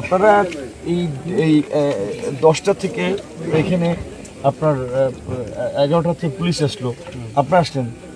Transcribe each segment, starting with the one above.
আপনারা এই এই দশটা থেকে এখানে আপনার এগারোটা থেকে পুলিশ আসলো। আপনারা আসলেন?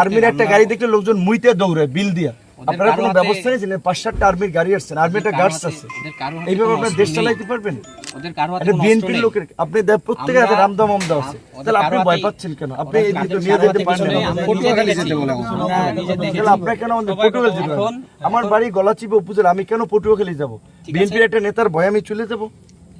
আর্মির একটা গাড়ি দেখলে লোকজন মুইতে দৌড়ায় বিল দিয়া। আপনারা কোনো ব্যবস্থা নিয়েছেন পাঁচ সাতটা আর্মির গাড়ি আসছেন আর্মি একটা গার্ডস আছে এইভাবে আপনার দেশ চালাইতে পারবেন? ওদের এটা বিএনপির লোকের আপনি প্রত্যেকের হাতে রামদাম আমদা আছে। তাহলে আপনি ভয় পাচ্ছেন কেন? আপনি এই দিকে নিয়ে যেতে। তাহলে আপনার কেন আমাদের পটুয়াখালী যেতে আমার বাড়ি গলাচিপে উপজেলা আমি কেন পটুয়াখালী যাব? ঠিক বিএনপির একটা নেতার ভয় আমি চলে যাব?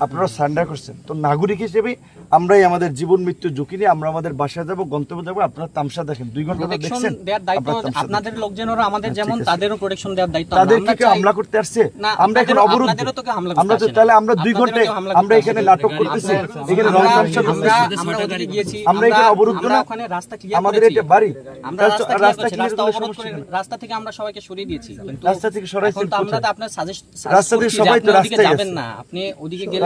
আপনারা সান্ডার করছেন। তো নাগরিক হিসেবে আমরাই আমাদের জীবন মৃত্যু ঝুঁকি নিয়ে আমরা আমাদের বাসায় যাব গন্তব্য যাব আপনারা তামসা দেখেন। দুই ঘণ্টা দেখছেন আপনাদের লোকজনেরও আমাদের হ্যাঁ, যেমন তাদেরও প্রোটেকশন দেওয়ার দায়িত্ব তাদের কি হামলা করতে আসছে? আমরা এখন করতে আমরা তো তাহলে আমরা দুই ঘন্টায় আমরা এখানে নাটক করতেছি। এখানে আমরা- রং তামসা আমরা- করতেছি। আমরা এখানে অবরুদ্ধ না? রাস্তা ক্লিয়ার আমাদের। এটা বাড়ি। আমরা রাস্তা- রাস্তা অবরোধ করে রাস্তা থেকে আমরা সবাইকে সরিয়ে দিয়েছি। রাস্তা থেকে সরাইছেন তো আমরা তো আপনার সাজেস্ট রাস্তা থেকে সবাই তো রাস্তায় যাবেন না। আপনি ওদিকে গেলে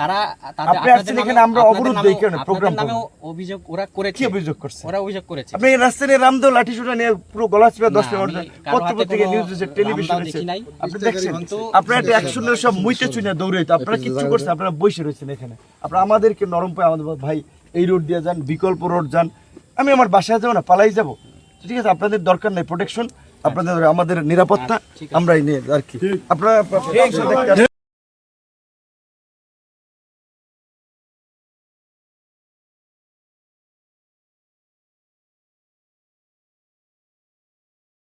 তারা আপনি আপনাদের আসছেন এখানে, আমরা কারণে, আপনাদের program নামেও অভিযোগ ওরা করেছে। কি অভিযোগ করছে? ওরা অভিযোগ করেছে। আপনি রাস্তায় লাঠি সুটা নিয়ে পুরো গলা চিপা দশ না, টাকা আমি কারও পত্র হাতে পত্রিকা কোনো নিউজ দিচ্ছে টেলিভিশন নাই। আপনি দেখছেন? আপনারা একটা অ্যাকশনের সব মুইতে চুনে দৌড়াইতো আপনারা কিচ্ছু করছেন আপনারা বসে রয়েছেন এখানে। আপনারা আমাদেরকে নরম পায় আমাদের ভাই এই রোড দিয়ে যান বিকল্প রোড যান আমি আমার বাসায় যাব না পালাই যাব। ঠিক আছে আপনাদের দরকার নেই প্রোটেকশন আপনাদের আমাদের নিরাপত্তা আমরাই নিয়ে আর কি। আপনারা